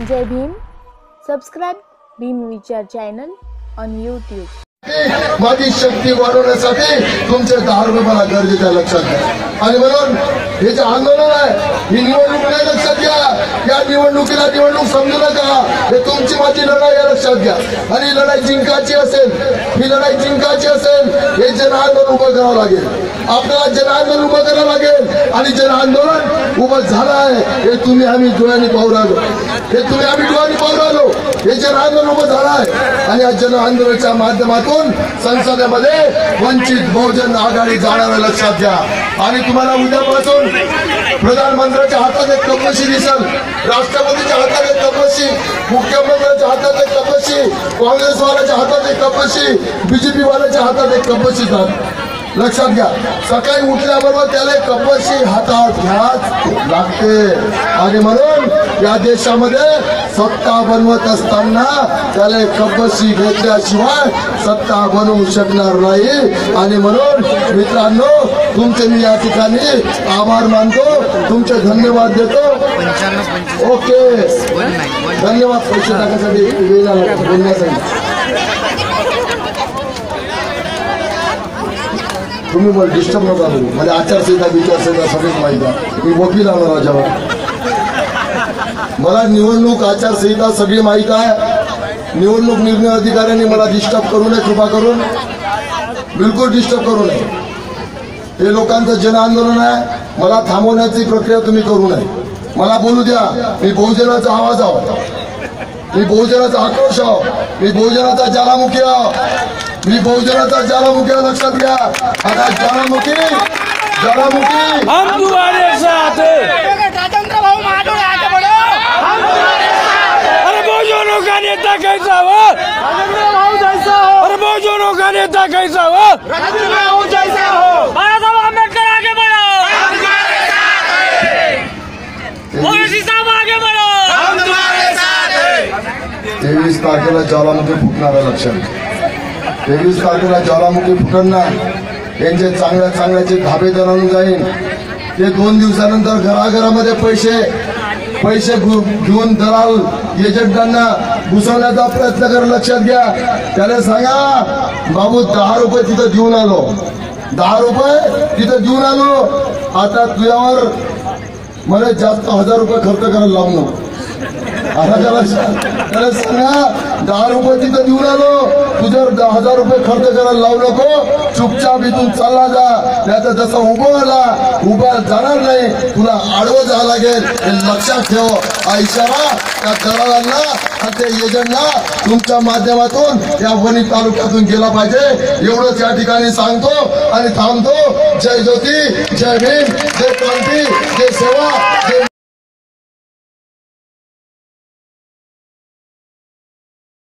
जय Bhim. Subscribe Bhim विचार channel on YouTube माझी शक्ती वाढवण्यासाठी तुमचे दहा रुपये मला गरजेचं आहे लक्षात घ्या. आणि म्हणून हे जे आंदोलन आहे ही निवडणूक नाही लक्षात घ्या. या निवडणुकीला निवडणूक समजू नका. हे तुमची माझी लढाई आहे लक्षात घ्या. आणि लढाई जिंकायची असेल ही लढाई जिंकायची असेल हे जन आंदोलन उभं करावं लागेल. आपल्याला जन आंदोलन उभं करावं लागेल. आणि जन आंदोलन उभं झालं आहे हे तुम्ही आम्ही डोळ्यांनी पाहू राहिलो. हे तुम्ही आम्ही डोळ्यांनी पाहू राहिलो. हे जन आंदोलन उभं झालं आहे आणि या जन आंदोलनाच्या माध्यमातून संसदेमध्ये वंचित बहुजन आघाडी जाणार लक्षात घ्या. आणि तुम्हाला उद्यापासून प्रधानमंत्र्याच्या हातात एक कपशी दिसल. राष्ट्रपतीच्या हातात एक तपशी मुख्यमंत्र्यांच्या हातात एक तपशी काँग्रेसवाल्याच्या हातात एक तपशी बीजेपी वाल्याच्या हातात एक कपशी लक्षात घ्या. सकाळी उठल्याबरोबर त्याला कपशी हातात घ्याच लागते. आणि म्हणून या देशामध्ये सत्ता बनवत असताना त्याला कपशी घेतल्याशिवाय सत्ता बनवू शकणार नाही. आणि म्हणून मित्रांनो तुमचे मी या ठिकाणी आभार मानतो. तुमचे धन्यवाद देतो. ओके. धन्यवाद. पैसे आला बोलण्यासाठी. तुम्ही मला डिस्टर्ब नका करू. म्हणजे आचारसंहिता विचारसंहिता सगळंच माहीत आहे. मी वकील आहे राजावर मला निवडणूक आचारसंहिता सगळी माहीत आहे. निवडणूक निर्णय अधिकाऱ्यांनी मला डिस्टर्ब करू नये कृपा करून. बिलकुल डिस्टर्ब करू नये. हे लोकांचं जन आंदोलन आहे. मला थांबवण्याची प्रक्रिया तुम्ही करू नये. मला बोलू द्या. मी बहुजनाचा आवाज आहो मी बहुजनाचा आक्रोश आहो मी बहुजनाचा ज्वालामुखी आहो मी बहुजनाचा ज्वालामुखी लक्षात घ्या. आता ज्वालामुखी ज्वालामुखी. हम तुम्हारे साथ हैं राजेंद्र भाऊ महाजन आगे बढ़ो अरे बहुजनों का नेता कैसा हो? राजेंद्र भाऊ जैसा हो. अरे बहुजनों का नेता कैसा हो? राजेंद्र भाऊ जैसा हो. बाबा साहब अम्बेडकर आगे बढ़ो. ओवैसी साहब आगे बढ़ो. हम तुम्हारे साथ हैं तेवीस तारखेला ज्वालामुखी फुटणार लक्षात तेवीस तारखेला ज्वालामुखी फुटणार यांचे चांगल्या चांगल्याचे धाबे दरावून जाईल ते दोन दिवसानंतर घराघरामध्ये पैसे पैसे घेऊन दलाल एजंटांना घुसवण्याचा प्रयत्न कर लक्षात घ्या. त्याला सांगा बाबू दहा रुपये तिथं देऊन आलो. दहा रुपये तिथं देऊन आलो? आता तुझ्यावर मला जास्त हजार रुपये खर्च करायला लावलो आता त्याला सांगा दहा रुपये तिथं देऊन आलो तुझ्यावर दहा हजार रुपये खर्च करायला लावू नको. चुपचाप इथून चालला जा. त्याचा तर जसा उभं आला उभा जाणार नाही. तुला आडवं जावं लागेल. हे लक्षात ठेव. हा इशारा त्या दलालांना आणि त्या एजंटला तुमच्या माध्यमातून या वणी तालुक्यातून गेला पाहिजे. एवढंच या ठिकाणी सांगतो आणि थांबतो. जय ज्योती जय भीम जय क्रांती जय सेवा जय